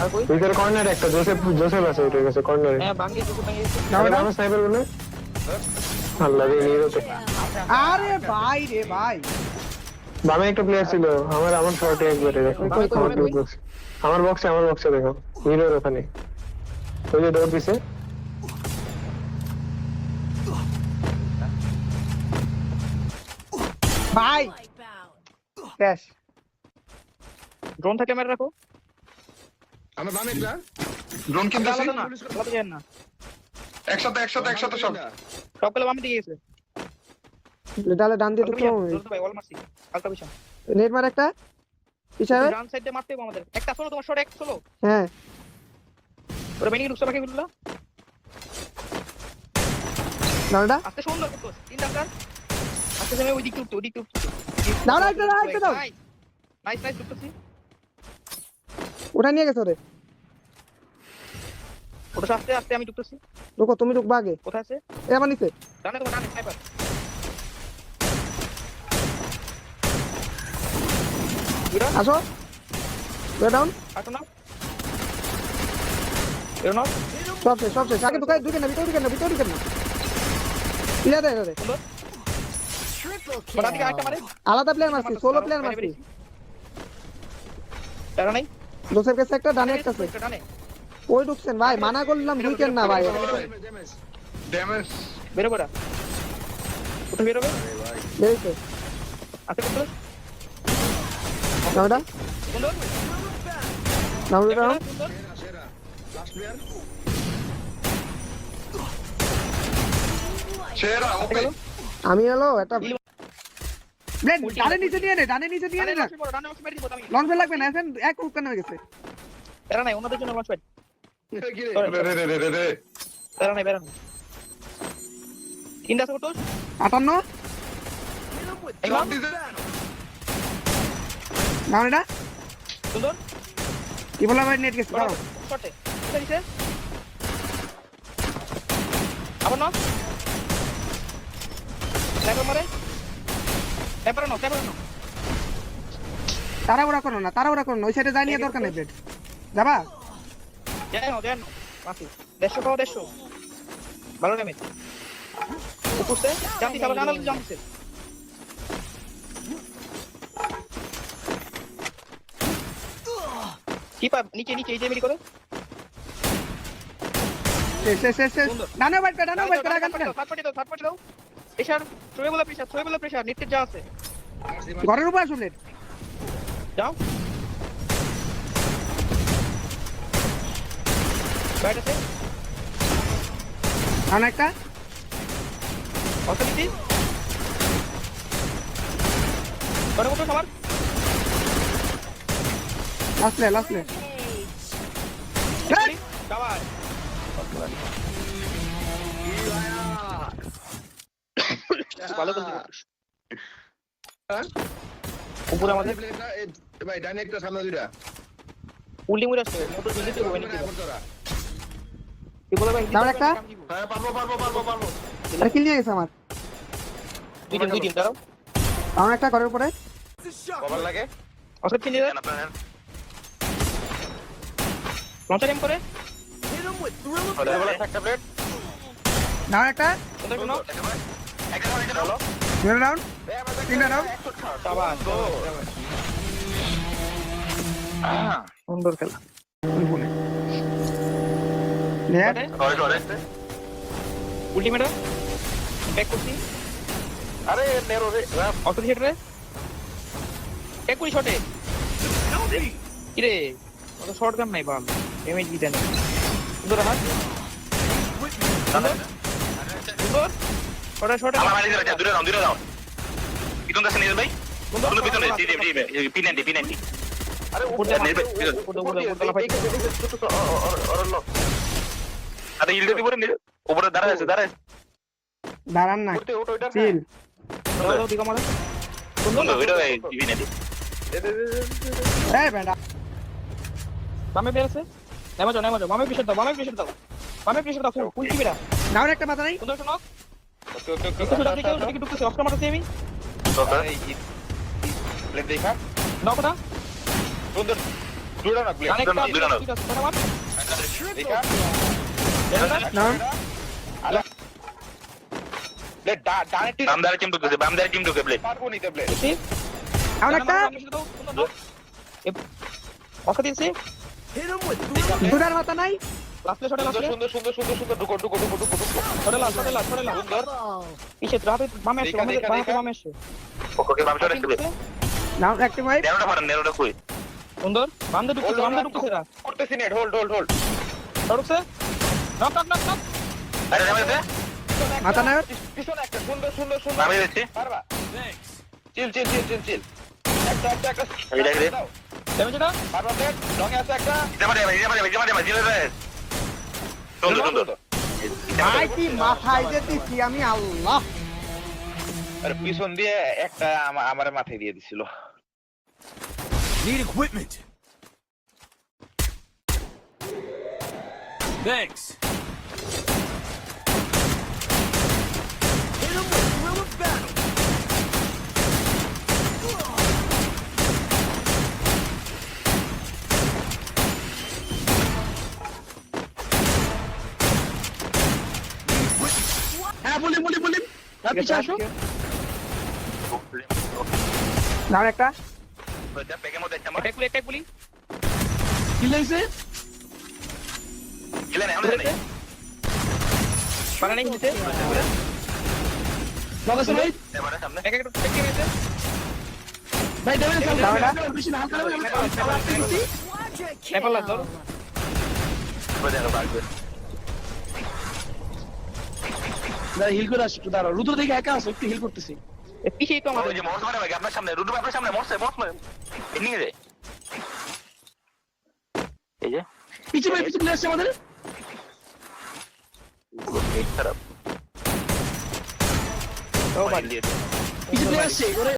আর কই ভিতরে কর্নার একটা জোসেফ জোসেফ আছে ওইটার কাছে কর্নারে হ্যাঁ ভাঙ্গি দুটো আমার স্নাইপারগুলো। আল্লাহ রে নিরোতে আরে ভাই রে ভাই। বামে একটা প্লেয়ার ছিল আমার আমার শর্টে একবারে দেখো। আমার বক্স আমার বক্সে আমার বক্সে দেখো। নিরোর ওখানে। ওই যে দৌড় দিছে। ভাই। ক্র্যাশ ড্রোন থাকলে মেরে রাখো। আমার বামে একটা ড্রোন কিনতে আলাদা না। আলাদা যান না। একসাথে একসাথে একসাথে সব। সবগুলো বামে দিকে গেছে। তাহলে ডান দিয়ে ঢুকতে ভাই ওয়াল মারছি। হালকা পিছন। নেট মার একটা। পিছাবে। ডান সাইডে মারতে হবে আমাদের। একটা সোলো তোমার শট এক সোলো হ্যাঁ। ওরা বেনিয়ে ঢুকছে বাকি গুলো দাঁড়াটা আস্তে সুন্দর করতো তিন ডাক্তার আস্তে তুমি ওই দিকে উঠতে ওই দিকে উঠতে দাও, দাও, একটা একটা দাও। নাইস নাইস ঢুকতেছি ওটা নিয়ে গেছে ওরে ওটা আস্তে আস্তে আমি ঢুকতেছি রুকো তুমি ঢুকবা আগে কোথায় আছে এ আমার নিচে ডানে তোমার ডানে স্নাইপার আসো ওয়ে ডাউন আসো না এর না সব শেষ সব শেষ আগে ঢুকাই ঢুকে না ভিতরে ঢুকে না ভিতরে ঢুকে না দেয় রে সুন্দর ওটা দিকে আরেকটা মারে। আলাদা প্লেয়ার মারছি সোলো প্লেয়ার মারছি। তারা নাই? জোসেফ কাছে একটা ডানে একটা আছে। ওই ঢুকছেন ভাই মানা করলাম ঢুকেন না ভাই। ড্যামেজ বেরো বেরা সুন্দর? দাঁড়াটা ডাউন লাস্ট প্লেয়ার সেরা ওকে আমি হলো একটা ব্লেন ডানে নিচে নিয়ে নে ডানে নিচে নিয়ে নে ডানে না বসে পড়ো, ডানে বসে মেরে দিবো আমি। লং ফেল লাগবে না এখন এক উকান হয়ে গেছে প্যারা নাই, ওনাদের জন্য launch pad। রে রে রে রে রে রে নাই। তিনটা আছে কত? আটান্ন এই সব one, দিছে ডাউনটা সুন্দর। কি বলা ভাই নেট গেছে দাঁড়াও Short এ। আবার knock। Sniper মারে। Knock, তাড়াহুড়া করো না তাড়াহুড়া করো না ওই সাইডে যাই নিয়ে দরকার নেই ব্লেড যাবা বাকি। দেড়শো দেড়শো। ভালো। উপরতে, কি পাব নিচে নিচে এই যে মেরি করে শেষ শেষ শেষ। ডানে বাইট ডানে বাইট করে আগান থার্ড পার্টি দাও থার্ড পার্টি দাও প্রেসার ছয় বলে প্রেসার ছয় বলে প্রেসার নেটের যা আছে। ঘরের উপর আসুন নেট যাও ব্যাট আছে। একটা। দিছি করে মতো সবার। লাস্ট প্লেয়ার লাস্ট প্লেয়ার ভালো করছিস উপরে আমাদের ভাই ডানে একটা সামনে দুইটা। উল্টি মুড়ে আসছে মোটর জলদি তো হবে নাকি? কি বলে ভাই দাও একটা। হ্যাঁ পারব পারব পারব পারব। আরে কিল নিয়ে গেছে আমার। দুই টিম দুই টিম দাঁড়াও। ডান একটা ঘরের উপরে। কভার লাগে? অসব চিনি দে লঞ্চার এম করে। একটা প্লেট ডান একটা। কোথায় কোনো? দুটো ডাউন তিনটা ডাউন সুন্দর খেলা। নেট উল্টিমেটা ব্যাক করছি। আরে নেরো রে অটো হিট রে এক কুড়ি শটে কি রে? অত শর্ট গান নাই বাল ড্যামেজ দিতে নেই। সুন্দর হাত। সুন্দর। শর্টে আমার দূরে দাও দূরে দাও পিছন দাসে নিয়ে ভাই কোনো পিছনে জি জি পিনান্টি পিনান্টি আরে উপরে নেবে, উপরে উপরে উপরে ফাইট আরে ইলদে দিবরে নিয়ে উপরে দাঁড়ায় আছে দাঁড়ায় দাঁড়ান না উঠে ওটা ওটা চিল দাও দিকা মারা সুন্দর সুন্দর ওইটা পিনান্টি এই বেটা বামে বেরছে নেমে যাও নেমে যাও বামে প্রেশার দাও বামে প্রেশার দাও বামে প্রেশার দাও ফুল ফুল ডাউন একটা মাথা নাই সুন্দর শোনো ওকে ওকে একটু ডাবলি কেউ দিকে ঢুকতেছে অফ মারতেছি আমি Okay. প্লেন দেখা। নকটা? সুন্দর দুটো না প্লেন আরেকটা দুটো নাও। ঠিক আছে কথা বল দেখা। ডাউন প্লেন ডানে টিম। বাম টিম ঢুকেছে বাম ধারে টিম ঢুকে প্লেট পারব নিতে প্লেন ঠিক একটা? অসা দিয়েছে। দুটার মাথা নাই। লাস্টে শটে সুন্দর লাস্টে সুন্দর সুন্দর সুন্দর সুন্দর ঢুকো ঢুকো ঢুকো ঢুকো ঢুকো। শটে লাস্ট শটে লাস্ট শটে লাস্ট সুন্দর। পিছে রাতে বামে আসছে দেখা, বামে দেখা, বামে দেখা। বামে আসছে ওকে বাম শট একটু ডাউন একটা মাইট নেরোটা পারেন নেরোটা কই? সুন্দর। বামে ঢুকছে বামে ঢুকছে এরা। করতেছি নেট হোল্ড হোল্ড হোল্ড ঢুকছে? নক নক নক নক আরে নামে দে। মাথা ওর। পিছনে একটা সুন্দর সুন্দর সুন্দর। নামে দিচ্ছি। পারবা? চিল চিল চিল চিল চিল একটা একটা একটা। এই দেখ রে। ড্যামেজ এটা পারবা প্লেন রঙে আছে একটা। জামা দে জামা দে জামা দে জিলে দে সুন্দর সুন্দর ভাই কি মাথায় যে দিছি আমি আল্লাহ আর পিছন দিয়ে একটা আমা- আমার মাথায় দিয়ে দিছিল Need equipment. Thanks. Hit him with thrill of battle. হ্যাঁ বলি বলি বলি পিছে আসো। ডাউন একটা। একটা অ্যাটাক গুলি অ্যাটাক গুলি কিল হইছে গিলে না আমাদের নেই হিলছে লগাছে ভাই এবারে সামনে। এক এক এক গেছে ভাই ডাউন এটা বেশি না হালকা নেপাল লাস্ট ধর করে দেখো বাড়বে হিল করে আসি একটু দাঁড়াও। রুদ্র দেখে একা আসো একটু হিল করতেছি। পিছিয়ে পিছেই তো ওই আমাদের যে মরস মানে ভাই আপনার সামনে রুদ্র আপনার সামনে মরছে মরছে। এনিয়ে রে। এই যে। পিছে ভাই পিছে আসছে আমাদের। খারাপ। ও বাড়ি দিয়ে পিছে আসছে ওরে